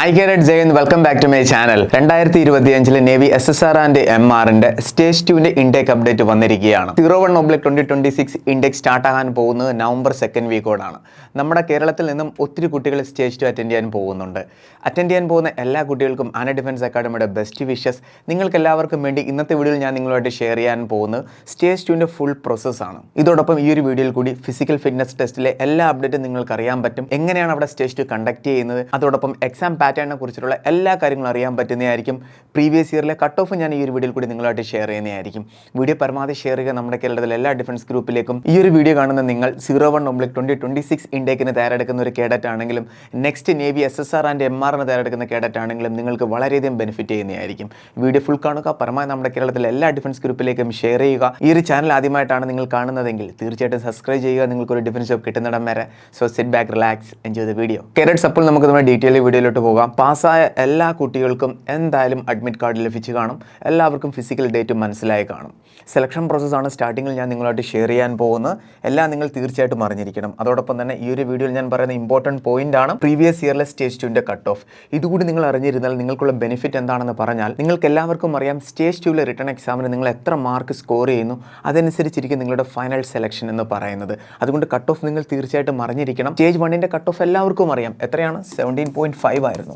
Hi cadet Jayan welcome back to my channel രണ്ടായിരത്തി ഇരുപത്തി ഇരുപത്തിയഞ്ചിലെ navy S S R and M ആറിന്റെ stage ടുവിന്റെ ഇൻടേക്ക് അപ്ഡേറ്റ് വന്നിരിക്കുകയാണ്. Zero one oblique twenty twenty six intake start ആകാൻ പോകുന്നത് November second വീക്കോടാണ് നമ്മുടെ കേരളത്തിൽ നിന്നും ഒത്തിരി കുട്ടികൾ സ്റ്റേജ് ടു അറ്റൻഡ് ചെയ്യാൻ പോകുന്നുണ്ട്. അറ്റൻഡ് ചെയ്യാൻ പോകുന്ന എല്ലാ കുട്ടികൾക്കും ആന ഡിഫൻസ് അക്കാഡമിയുടെ ബെസ്റ്റ് വിഷസ് നിങ്ങൾക്ക് എല്ലാവർക്കും വേണ്ടി ഇന്നത്തെ വീഡിയോയിൽ ഞാൻ നിങ്ങളുമായിട്ട് ഷെയർ ചെയ്യാൻ പോകുന്നത് സ്റ്റേജ് ടുവിന്റെ ഫുൾ പ്രോസസ്സാണ് ഇതോടൊപ്പം ഈ ഒരു വീഡിയോയിൽ കൂടി ഫിസിക്കൽ ഫിറ്റ്നസ് ടെസ്റ്റിലെ എല്ലാ അപ്ഡേറ്റും നിങ്ങൾക്ക് അറിയാൻ പറ്റും. എങ്ങനെയാണ് അവിടെ സ്റ്റേജ് ടു കണ്ടക്ട് ചെയ്യുന്നത്? അതോടൊപ്പം എക്സാം പാറ്റേണിനെ കുറിച്ചിട്ടുള്ള എല്ലാ കാര്യങ്ങളും അറിയാൻ പറ്റുന്നതായിരിക്കും. പ്രീവിയസ് ഇയറിലെ കട്ട് ഓഫ് ഞാൻ ഈ ഒരു വീഡിയോയിൽ കൂടി നിങ്ങളായിട്ട് ഷെയർ ചെയ്യുന്നതായിരിക്കും. വീഡിയോ പരമാവധി ഷെയർ ചെയ്യുക നമ്മുടെ കേരളത്തിലെ എല്ലാ ഡിഫൻസ് ഗ്രൂപ്പിലേക്കും ഈ ഒരു വീഡിയോ കാണുന്ന നിങ്ങൾ zero one oblique twenty twenty six ഇൻഡേക്കിന് തയ്യാറെടുക്കുന്ന ഒരു കേഡറ്റ് ആണെങ്കിലും next navy S S R and M ആറിന് തയ്യാറെടുക്കുന്ന കേഡറ്റ് ആണെങ്കിലും നിങ്ങൾക്ക് വളരെയധികം ബെനിഫിറ്റ് ചെയ്യുന്നതായിരിക്കും. വീഡിയോ ഫുൾ കാണുക പരമാവധി നമ്മുടെ കേരളത്തിലെ എല്ലാ ഡിഫൻസ് ഗ്രൂപ്പിലേക്കും ഷെയർ ചെയ്യുക. ഈ ഒരു ചാനൽ ആദ്യമായിട്ടാണ് നിങ്ങൾ കാണുന്നതെങ്കിൽ തീർച്ചയായിട്ടും സബ്സ്ക്രൈബ് ചെയ്യുക. നിങ്ങൾക്ക് ഒരു ഡിഫൻസ് ജോബ് കിട്ടുന്നിടം വരെ. So sit back relax enjoy the video cadets അപ്പോൾ നമുക്ക് നമ്മുടെ ഡീറ്റെയിൽ വീഡിയോയിലോട്ട് പോകാം. പാസ്സായ എല്ലാ കുട്ടികൾക്കും എന്തായാലും അഡ്മിറ്റ് കാർഡ് ലഭിച്ചു കാണും. എല്ലാവർക്കും ഫിസിക്കൽ ഡേറ്റ് മനസ്സിലായി കാണും. സെലക്ഷൻ പ്രോസസ്സാണ് സ്റ്റാർട്ടിങ്ങിൽ ഞാൻ നിങ്ങളായിട്ട് ഷെയർ ചെയ്യാൻ പോകുന്നത്. എല്ലാം നിങ്ങൾ തീർച്ചയായിട്ടും അറിഞ്ഞിരിക്കണം. അതോടൊപ്പം തന്നെ ഈ ഒരു വീഡിയോയിൽ ഞാൻ പറയുന്ന ഇമ്പോർട്ടന്റ് പോയിന്റ് ആണ് പ്രീവിയസ് ഇയറിലെ സ്റ്റേജ് ടുവിന്റെ കട്ട് ഓഫ് ഇതുകൂടി നിങ്ങൾ അറിഞ്ഞിരുന്നാൽ നിങ്ങൾക്കുള്ള ബെനിഫിറ്റ് എന്താണെന്ന് പറഞ്ഞാൽ നിങ്ങൾക്ക് എല്ലാവർക്കും അറിയാം സ്റ്റേജ് ടുവിലെ റിട്ടേൺ എക്സാമിന് നിങ്ങൾ എത്ര മാർക്ക് സ്കോർ ചെയ്യുന്നു. അതനുസരിച്ചിരിക്കും നിങ്ങളുടെ ഫൈനൽ സെലക്ഷൻ എന്ന് പറയുന്നത്. അതുകൊണ്ട് കട്ട് ഓഫ് നിങ്ങൾ തീർച്ചയായിട്ടും അറിഞ്ഞിരിക്കണം. സ്റ്റേജ് വണ്ണിന്റെ കട്ട് ഓഫ് എല്ലാവർക്കും അറിയാം. എത്രയാണ്? സെവന്റീൻ പോയിന്റ് ഫൈവ് ആയിരുന്നു.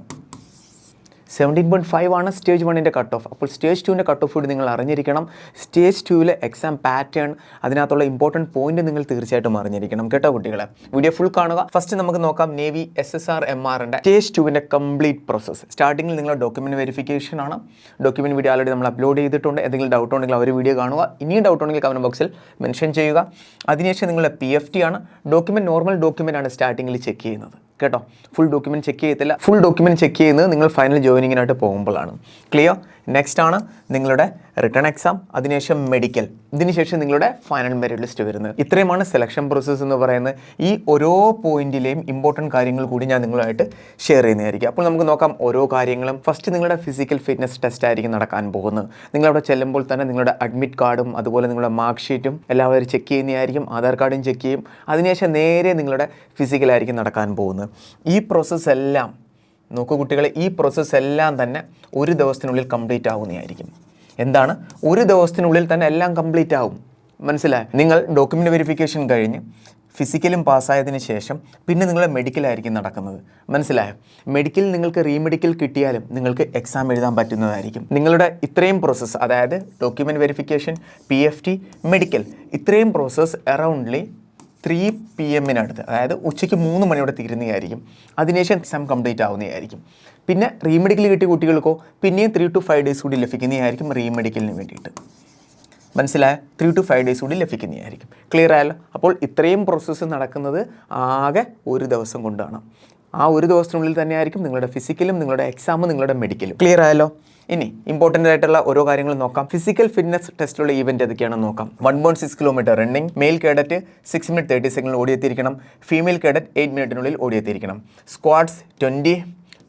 സെവന്റീൻ പോയിന്റ് ഫൈവ് ആണ് സ്റ്റേജ് വണ്ണിന്റെ കട്ട് ഓഫ് അപ്പോൾ സ്റ്റേജ് ടുവിന്റെ കട്ട് ഓഫ് കൂടി നിങ്ങൾ അറിഞ്ഞിരിക്കണം. സ്റ്റേജ് ടുവിലെ എക്സാം പാറ്റേൺ അതിനകത്തുള്ള ഇമ്പോർട്ടന്റ് പോയിന്റ് നിങ്ങൾ തീർച്ചയായിട്ടും അറിഞ്ഞിരിക്കണം കേട്ടോ കുട്ടികളെ. വീഡിയോ ഫുൾ കാണുക. ഫസ്റ്റ് നമുക്ക് നോക്കാം navy S S R M ആറിന്റെ സ്റ്റേജ് ടുവിന്റെ കംപ്ലീറ്റ് പ്രോസസ്സ് സ്റ്റാർട്ടിങ്ങിൽ നിങ്ങൾ ഡോക്യുമെന്റ് വെരിഫിക്കേഷൻ ആണ്. ഡോക്യുമെന്റ് വീഡിയോ ആൾറെഡി നമ്മൾ അപ്ലോഡ് ചെയ്തിട്ടുണ്ട്. എന്തെങ്കിലും ഡൗട്ട് ഉണ്ടെങ്കിൽ ആ വീഡിയോ കാണുക. ഇനിയും ഡൗട്ട് ഉണ്ടെങ്കിൽ കമന്റ് ബോക്സിൽ മെൻഷൻ ചെയ്യുക. അതിനുശേഷം നിങ്ങളുടെ പി എഫ് ടി ആണ്. ഡോക്യുമെന്റ് നോർമൽ ഡോക്യുമെന്റ് ആണ് സ്റ്റാർട്ടിങ്ങിൽ ചെക്ക് ചെയ്യുന്നത്. കേട്ടോ. ഫുൾ ഡോക്യുമെന്റ് ചെക്ക് ചെയ്യത്തില്ല. ഫുൾ ഡോക്യുമെന്റ് ചെക്ക് ചെയ്യുന്നത് നിങ്ങൾ ഫൈനൽ ജോയിനിങ്ങിനായിട്ട് പോകുമ്പോഴാണ്. ക്ലിയർ നെക്സ്റ്റ് ആണ് നിങ്ങളുടെ റിട്ടേൺ എക്സാം അതിനുശേഷം മെഡിക്കൽ ഇതിനുശേഷം നിങ്ങളുടെ ഫൈനൽ മെറിറ്റ് ലിസ്റ്റ് വരുന്നത്. ഇത്രയുമാണ് സെലക്ഷൻ പ്രോസസ്സ് എന്ന് പറയുന്നത്. ഈ ഓരോ പോയിന്റിലെയും ഇമ്പോർട്ടന്റ് കാര്യങ്ങൾ കൂടി ഞാൻ നിങ്ങളുമായിട്ട് ഷെയർ ചെയ്യുന്നതായിരിക്കും. അപ്പോൾ നമുക്ക് നോക്കാം ഓരോ കാര്യങ്ങളും. ഫസ്റ്റ് നിങ്ങളുടെ ഫിസിക്കൽ ഫിറ്റ്നസ് ടെസ്റ്റ് ആയിരിക്കും നടക്കാൻ പോകുന്നത്. നിങ്ങളവിടെ ചെല്ലുമ്പോൾ തന്നെ നിങ്ങളുടെ അഡ്മിറ്റ് കാർഡും അതുപോലെ നിങ്ങളുടെ മാർക്ക് ഷീറ്റും എല്ലാവരും ചെക്ക് ചെയ്യുന്നതായിരിക്കും. ആധാർ കാർഡും ചെക്ക് ചെയ്യും. അതിനുശേഷം നേരെ നിങ്ങളുടെ ഫിസിക്കലായിരിക്കും നടക്കാൻ പോകുന്നത്. ഈ പ്രോസസ്സ് എല്ലാം നോക്കൂ കുട്ടികളെ ഈ പ്രോസസ്സ് എല്ലാം തന്നെ ഒരു ദിവസത്തിനുള്ളിൽ കംപ്ലീറ്റ് ആവുന്നതായിരിക്കും. എന്താണ്? ഒരു ദിവസത്തിനുള്ളിൽ തന്നെ എല്ലാം കംപ്ലീറ്റ് ആവും. മനസ്സിലായി? നിങ്ങൾ ഡോക്യുമെന്റ് വെരിഫിക്കേഷൻ കഴിഞ്ഞ് ഫിസിക്കലും പാസ്സായതിനു ശേഷം പിന്നെ നിങ്ങളെ മെഡിക്കലായിരിക്കും നടക്കുന്നത്. മനസ്സിലായോ? മെഡിക്കൽ നിങ്ങൾക്ക് റീമെഡിക്കൽ കിട്ടിയാലും നിങ്ങൾക്ക് എക്സാം എഴുതാൻ പറ്റുന്നതായിരിക്കും. നിങ്ങളുടെ ഇത്രയും പ്രോസസ്സ് അതായത് ഡോക്യുമെന്റ് വെരിഫിക്കേഷൻ പി മെഡിക്കൽ ഇത്രയും പ്രോസസ്സ് അറൗണ്ട്ലി ത്രീ പി എമ്മിനടുത്ത് അതായത് ഉച്ചയ്ക്ക് മൂന്ന് മണിയോടെ തീരുന്നതായിരിക്കും. അതിനുശേഷം എക്സാം കംപ്ലീറ്റ് ആവുന്നതായിരിക്കും. പിന്നെ റീമെഡിക്കൽ കിട്ടിയ കുട്ടികൾക്കോ പിന്നെയും ത്രീ ടു ഫൈവ് ഡേയ്സ് കൂടി ലഭിക്കുന്നതായിരിക്കും റീമെഡിക്കലിന് വേണ്ടിയിട്ട്. മനസ്സിലായ? ത്രീ ടു ഫൈവ് ഡേയ്സ് കൂടി ലഭിക്കുന്നതായിരിക്കും. ക്ലിയർ ആയല്ലോ? അപ്പോൾ ഇത്രയും പ്രോസസ്സ് നടക്കുന്നത് ആകെ ഒരു ദിവസം കൊണ്ടാണ്. ആ ഒരു ദിവസത്തിനുള്ളിൽ തന്നെയായിരിക്കും നിങ്ങളുടെ ഫിസിക്കലും നിങ്ങളുടെ എക്സാമും നിങ്ങളുടെ മെഡിക്കലും ക്ലിയർ ആയല്ലോ? ഇനി ഇമ്പോർട്ടന്റ് ആയിട്ടുള്ള ഓരോ കാര്യങ്ങളും നോക്കാം. ഫിസിക്കൽ ഫിറ്റ്നസ് ടെസ്റ്റിലുള്ള ഇവന്റ് ഏതൊക്കെയാണെന്ന് നോക്കാം. One point six kilometre running male cadet six minute thirty സെക്കൻഡിൽ ഓടിയെത്തിയിരിക്കണം. ഫീമെയിൽ കേഡറ്റ് എയ്റ്റ് മിനിറ്റിനുള്ളിൽ ഓടിയെത്തിയിരിക്കണം. Squats twenty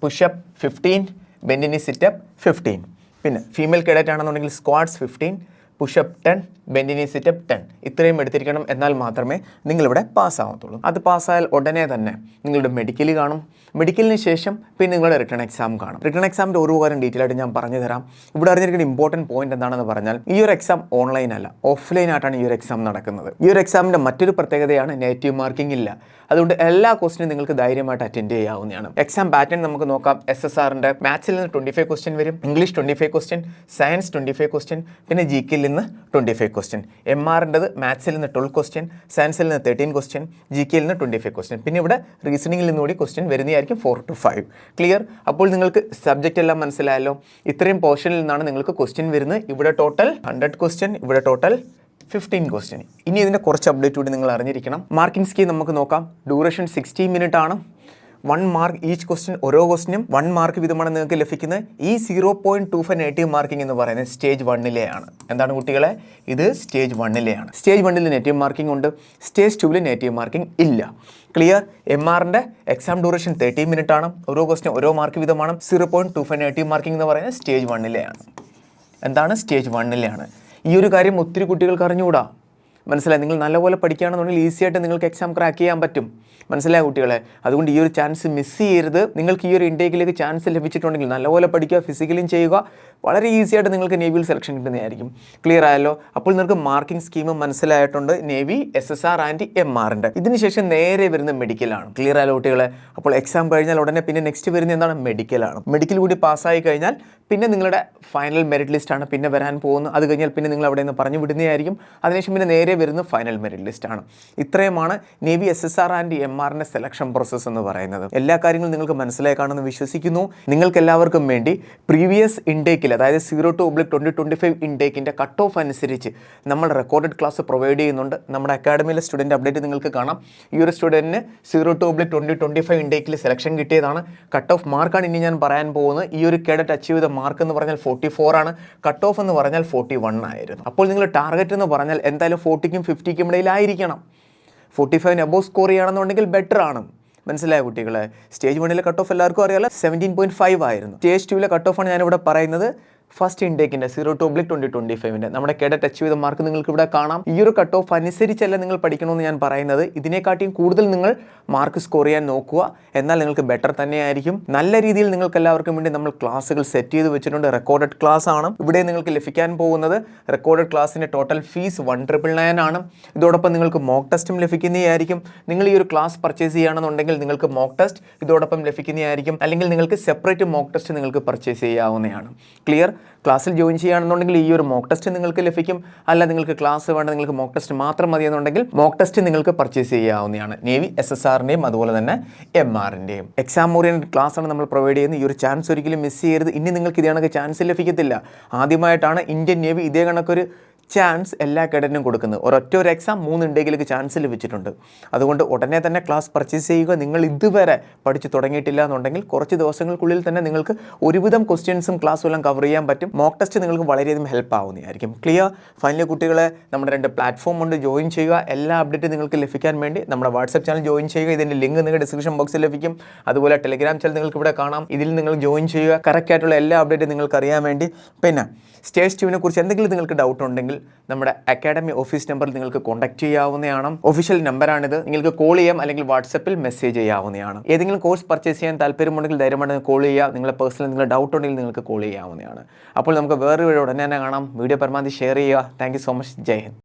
push up fifteen bend knee sit up fifteen പിന്നെ ഫീമെയിൽ കേഡറ്റ് ആണെന്നുണ്ടെങ്കിൽ squats fifteen push up ten bend knee sit up ten ഇത്രയും എടുത്തിരിക്കണം എന്നാൽ മാത്രമേ നിങ്ങളിവിടെ പാസ്സാവത്തുള്ളൂ. അത് പാസ്സായാൽ ഉടനെ തന്നെ നിങ്ങളുടെ മെഡിക്കൽ കാണും. മെഡിക്കലിന് ശേഷം പിന്നെ നിങ്ങളുടെ റിട്ടേൺ എക്സാം കാണും. റിട്ടേൺ എക്സാമിന്റെ ഓരോ കാര്യം ഡീറ്റെയിൽ ആയിട്ട് ഞാൻ പറഞ്ഞു തരാം. ഇവിടെ അറിഞ്ഞിരിക്കുന്ന ഇമ്പോർട്ടന്റ് പോയിന്റ് എന്താണെന്ന് പറഞ്ഞാൽ ഈ ഒരു എക്സാം ഓൺലൈൻ അല്ല ഓഫ്ലൈൻ ആയിട്ടാണ് ഈ ഒരു എക്സാം നടക്കുന്നത്. ഈ ഒരു എക്സാമിന്റെ മറ്റൊരു പ്രത്യേകതയാണ് നെഗറ്റീവ് മാർക്കിംഗ് ഇല്ല. അതുകൊണ്ട് എല്ലാ ക്വസ്റ്റിനും നിങ്ങൾക്ക് ധൈര്യമായിട്ട് അറ്റൻഡ് ചെയ്യാവുന്നതാണ്. എക്സാം പാറ്റേൺ നമുക്ക് നോക്കാം. എസ് എസ് ആറിന്റെ മാത്സിൽ നിന്ന് ട്വന്റി ഫൈവ് ക്വസ്റ്റ്യൻ വരും. English twenty five question science twenty five question പിന്നെ ജി കെയിൽ നിന്ന് ട്വന്റി ഫൈവ് ക്വസ്റ്റ്യൻ എം ആറിന്റെത് മാത്സിൽ നിന്ന് ട്വൽവ് ക്വസ്റ്റ്യൻ സയൻസിൽ നിന്ന് തേർട്ടീൻ ക്വസ്റ്റ്യൻ ജി കെയിൽ നിന്ന് ട്വന്റി ഫൈവ് ക്വസ്റ്റ്യൻ പിന്നെ ഇവിടെ റീസണിങ്ങിൽ നിന്ന് കൂടി ക്വസ്റ്റ്യൻ വരുന്നതായിരിക്കും ഫോർ ടു ഫൈവ് ക്ലിയർ അപ്പോൾ നിങ്ങൾക്ക് സബ്ജക്റ്റ് എല്ലാം മനസ്സിലായല്ലോ. ഇത്രയും പോർഷനിൽ നിന്നാണ് നിങ്ങൾക്ക് ക്വസ്റ്റ്യൻ വരുന്നത്. ഇവിടെ ടോട്ടൽ ഹൺഡ്രഡ് ക്വസ്റ്റ്യൻ ഇവിടെ ടോട്ടൽ ഫിഫ്റ്റീൻ ക്വസ്റ്റ്യൻ ഇനി ഇതിന്റെ കുറച്ച് അപ്ഡേറ്റ് കൂടി നിങ്ങൾ അറിഞ്ഞിരിക്കണം. മാർക്കിംഗ് സ്കീം നമുക്ക് നോക്കാം. ഡ്യൂറേഷൻ സിക്സ്റ്റി മിനിറ്റ് ആണ്. വൺ മാർക്ക് ഈച്ച് ക്വസ്റ്റ്യൻ ഓരോ ക്വസ്റ്റിനും വൺ മാർക്ക് വിധമാണ് നിങ്ങൾക്ക് ലഭിക്കുന്നത്. ഈ zero point two five negative marking എന്ന് പറയുന്നത് സ്റ്റേജ് വണ്ണിലെയാണ് എന്താണ് കുട്ടികളെ? ഇത് സ്റ്റേജ് വണ്ണിലെയാണ് സ്റ്റേജ് വണ്ണിൽ നെഗറ്റീവ് മാർക്കിംഗ് ഉണ്ട്. സ്റ്റേജ് ടൂവിൽ നെഗറ്റീവ് മാർക്കിംഗ് ഇല്ല. ക്ലിയർ എം ആറിന്റെ എക്സാം ഡ്യൂറേഷൻ തേർട്ടി മിനിറ്റ് ആണ്. ഓരോ ക്വസ്റ്റിനും ഓരോ മാർക്ക് വിധമാണ് zero point two five negative marking എന്ന് പറയുന്നത് സ്റ്റേജ് വണ്ണിലെയാണ് എന്താണ്? സ്റ്റേജ് വണ്ണിലെയാണ് ഈ ഒരു കാര്യം ഒത്തിരി കുട്ടികൾക്ക് അറിഞ്ഞുകൂടാ. മനസ്സിലായി? നിങ്ങൾ നല്ലപോലെ പഠിക്കുകയാണെന്നുണ്ടെങ്കിൽ ഈസി ആയിട്ട് നിങ്ങൾക്ക് എക്സാം ക്രാക്ക് ചെയ്യാൻ പറ്റും. മനസ്സിലായ കുട്ടികളെ? അതുകൊണ്ട് ഈ ഒരു ചാൻസ് മിസ് ചെയ്യരുത്. നിങ്ങൾക്ക് ഈ ഒരു ഇൻടേക്കിലേക്ക് ചാൻസ് ലഭിച്ചിട്ടുണ്ടെങ്കിൽ നല്ലപോലെ പഠിക്കുക ഫിസിക്കലും ചെയ്യുക. വളരെ ഈസി ആയിട്ട് നിങ്ങൾക്ക് നേവിയിൽ സെലക്ഷൻ കിട്ടുന്നതായിരിക്കും. ക്ലിയർ ആയല്ലോ? അപ്പോൾ നിങ്ങൾക്ക് മാർക്കിംഗ് സ്കീം മനസ്സിലായിട്ടുണ്ട്. Navy S S R and M ഉണ്ട് ഇതിനുശേഷം നേരെ വരുന്ന മെഡിക്കലാണ് ക്ലിയർ ആയല്ലോ കുട്ടികളെ? അപ്പോൾ എക്സാം കഴിഞ്ഞാൽ ഉടനെ പിന്നെ നെക്സ്റ്റ് വരുന്ന എന്താണ്? മെഡിക്കലാണ് മെഡിക്കൽ കൂടി പാസ്സായി കഴിഞ്ഞാൽ പിന്നെ നിങ്ങളുടെ ഫൈനൽ മെറിറ്റ് ലിസ്റ്റാണ് പിന്നെ വരാൻ പോകുന്നത്. അത് കഴിഞ്ഞാൽ പിന്നെ നിങ്ങൾ അവിടെ നിന്ന് പറഞ്ഞു വിടുന്നതായിരിക്കും. അതിനുശേഷം പിന്നെ നേരെ വരുന്ന ഫൈനൽ മെറിറ്റ് ലിസ്റ്റാണ് ഇത്രയുമാണ് navy S S R and M ആറിന്റെ സെലക്ഷൻ പ്രോസസ്സ് എന്ന് പറയുന്നത്. എല്ലാ കാര്യങ്ങളും നിങ്ങൾക്ക് മനസ്സിലായി കാണുമെന്ന് വിശ്വസിക്കുന്നു. നിങ്ങൾക്ക് എല്ലാവർക്കും വേണ്ടി പ്രീവിയസ് ഇൻടേക്കിൽ അതായത് zero two oblique twenty twenty five ഇൻടേക്കിന്റെ cut off അനുസരിച്ച് നമ്മൾ റെക്കോർഡഡ് ക്ലാസ് പ്രൊവൈഡ് ചെയ്യുന്നുണ്ട്. നമ്മുടെ അക്കാഡമിയിലെ സ്റ്റുഡന്റ് അപ്ഡേറ്റ് നിങ്ങൾക്ക് കാണാം. ഈ ഒരു സ്റ്റുഡന്റിന് zero two oblique twenty twenty five ഇൻടേക്കിൽ selection കിട്ടിയതാണ്. കട്ട് ഓഫ് മാർക്കാണ് ഇനി ഞാൻ പറയാൻ പോകുന്നത്. ഈ ഒരു കേഡറ്റ് അച്ചീവ് ചെയ്ത മാർക്ക് എന്ന് പറഞ്ഞാൽ ഫോർട്ടി ഫോർ ആണ്. കട്ട് ഓഫ് എന്ന് പറഞ്ഞാൽ ഫോർട്ടി വൺ ആയിരുന്നു. അപ്പോൾ നിങ്ങൾ ടാർഗറ്റ് എന്ന് പറഞ്ഞാൽ എന്തായാലും ഫോർട്ടിക്കും ഫിഫ്റ്റിക്കും ഇടയിലായിരിക്കണം ഫോർട്ടി ഫൈവിന് അബോവ് സ്കോർ ചെയ്യുകയാണെന്നുണ്ടെങ്കിൽ ബെറ്റർ ആണ്. മനസ്സിലായ കുട്ടികളെ? സ്റ്റേജ് വണ്ണിലെ കട്ട് ഓഫ് എല്ലാവർക്കും അറിയാലോ? സെവന്റീൻ പോയിന്റ് ഫൈവ് ആയിരുന്നു. സ്റ്റേജ് ടുവിലെ കട്ട് ഓഫാണ് ഞാനിവിടെ പറയുന്നത്. First ഇൻടേക്കിന്റെ zero two oblique twenty twenty ഫൈവിന്റെ നമ്മുടെ കേഡറ്റ് ടച്ച് ചെയ്ത മാർക്ക് നിങ്ങൾക്ക് ഇവിടെ കാണാം. ഈ ഒരു കട്ട് ഓഫ് അനുസരിച്ചല്ല നിങ്ങൾ പഠിക്കണമെന്ന് ഞാൻ പറയുന്നത്. ഇതിനെക്കാട്ടിയും കൂടുതൽ നിങ്ങൾ മാർക്ക് സ്കോർ ചെയ്യാൻ നോക്കുക. എന്നാൽ നിങ്ങൾക്ക് ബെറ്റർ തന്നെയായിരിക്കും. നല്ല രീതിയിൽ നിങ്ങൾക്ക് എല്ലാവർക്കും വേണ്ടി നമ്മൾ ക്ലാസ്സുകൾ സെറ്റ് ചെയ്ത് വെച്ചിട്ടുണ്ട്. റെക്കോർഡഡ് ക്ലാസ് ആണ്. ഇവിടെ നിങ്ങൾക്ക് ലഭിക്കാൻ പോകുന്നത് റെക്കോർഡഡ് ക്ലാസ്സിന്റെ total fees one triple nine ആണ്. ഇതോടൊപ്പം നിങ്ങൾക്ക് മോക്ക് ടെസ്റ്റും ലഭിക്കുന്നതായിരിക്കും. നിങ്ങൾ ഈ ഒരു ക്ലാസ് പർച്ചേസ് ചെയ്യുകയാണെന്നുണ്ടെങ്കിൽ നിങ്ങൾക്ക് മോക്ക് ടെസ്റ്റ് ഇതോടൊപ്പം ലഭിക്കുന്നതായിരിക്കും. അല്ലെങ്കിൽ നിങ്ങൾക്ക് സെപ്പറേറ്റ് മോക്ക് ടെസ്റ്റ് നിങ്ങൾക്ക് പർച്ചേസ് ചെയ്യാവുന്നതാണ്. ക്ലിയർ ക്ലാസ്സിൽ ജോയിൻ ചെയ്യുകയാണെന്നുണ്ടെങ്കിൽ ഈ ഒരു മോക്ക് ടെസ്റ്റ് നിങ്ങൾക്ക് ലഭിക്കും. അല്ല നിങ്ങൾക്ക് ക്ലാസ് വേണ്ട നിങ്ങൾക്ക് മോക്ക് ടെസ്റ്റ് മാത്രം മതി എന്നുണ്ടെങ്കിൽ മോക്ക് ടെസ്റ്റ് നിങ്ങൾക്ക് പർച്ചേസ് ചെയ്യാവുന്നതാണ്. നേവി എസ് എസ് ആറിന്റെയും അതുപോലെ തന്നെ എം ആറിന്റെയും എക്സാം ഓറിയന്റഡ് ക്ലാസ് ആണ് നമ്മൾ പ്രൊവൈഡ് ചെയ്യുന്നത്. ഈ ഒരു ചാൻസ് ഒരിക്കലും മിസ് ചെയ്യരുത്. ഇനി നിങ്ങൾക്ക് ഇതേ കണക്ക് ചാൻസ് ലഭിക്കത്തില്ല. ആദ്യമായിട്ടാണ് ഇന്ത്യൻ നേവി ഇതേ കണക്കൊരു ചാൻസ് എല്ലാ കേഡറ്റിനും കൊടുക്കുന്നത് ഒരൊറ്റ ഒരു എക്സാം മൂന്ന് ഉണ്ടെങ്കിലേക്ക് ചാൻസ് വെച്ചിട്ടുണ്ട്. അതുകൊണ്ട് ഉടനെ തന്നെ ക്ലാസ് പർച്ചേസ് ചെയ്യുക. നിങ്ങൾ ഇതുവരെ പഠിച്ചു തുടങ്ങിയിട്ടില്ല എന്നുണ്ടെങ്കിൽ കുറച്ച് ദിവസങ്ങൾക്കുള്ളിൽ തന്നെ നിങ്ങൾക്ക് ഒരുവിധം ക്വസ്റ്റ്യൻസും ക്ലാസ്സും എല്ലാം കവർ ചെയ്യാൻ പറ്റും. മോക്ക് ടെസ്റ്റ് നിങ്ങൾക്ക് വളരെയധികം ഹെൽപ്പ് ആവുന്നതായിരിക്കും. ക്ലിയർ ഫൈനലി കുട്ടികളെ നമ്മുടെ രണ്ട് പ്ലാറ്റ്ഫോം ഉണ്ട് ജോയിൻ ചെയ്യുക. എല്ലാ അപ്ഡേറ്റും നിങ്ങൾക്ക് ലഭിക്കാൻ വേണ്ടി നമ്മുടെ വാട്സപ്പ് ചാനൽ ജോയിൻ ചെയ്യുക. ഇതിന്റെ ലിങ്ക് നിങ്ങൾക്ക് ഡിസ്ക്രിപ്ഷൻ ബോക്സിൽ ലഭിക്കും. അതുപോലെ ടെലിഗ്രാം ചാനൽ നിങ്ങൾക്ക് ഇവിടെ കാണാം. ഇതിൽ നിങ്ങൾ ജോയിൻ ചെയ്യുക. കറക്റ്റ് ആയിട്ടുള്ള എല്ലാ അപ്ഡേറ്റും നിങ്ങൾക്ക് അറിയാൻ വേണ്ടി. പിന്നെ സ്റ്റേജ് ട്യൂവിനെ കുറിച്ച് എന്തെങ്കിലും നിങ്ങൾക്ക് ഡൗട്ട് ഉണ്ടെങ്കിൽ നമ്മുടെ അക്കാഡമി ഓഫീസ് നമ്പറിൽ നിങ്ങൾക്ക് കോൺടാക്ട് ചെയ്യാവുന്നതാണ്. ഒഫീഷ്യൽ നമ്പറാണിത് നിങ്ങൾക്ക് കോൾ ചെയ്യാം അല്ലെങ്കിൽ വാട്സപ്പിൽ മെസ്സേജ് ചെയ്യാവുന്നതാണ്. ഏതെങ്കിലും കോഴ്സ് പർച്ചേസ് ചെയ്യാൻ താല്പര്യമുണ്ടെങ്കിൽ ധൈര്യമായിട്ട് കോൾ ചെയ്യുക. നിങ്ങളുടെ പേഴ്സണൽ നിങ്ങളുടെ ഡൗട്ട് ഉണ്ടെങ്കിൽ നിങ്ങൾക്ക് കോൾ ചെയ്യാവുന്നതാണ്. അപ്പോൾ നമുക്ക് വേറൊരു ഉടനെ തന്നെ കാണാം. വീഡിയോ പരമാവധി ഷെയർ ചെയ്യുക. Thank so much Jai Hind.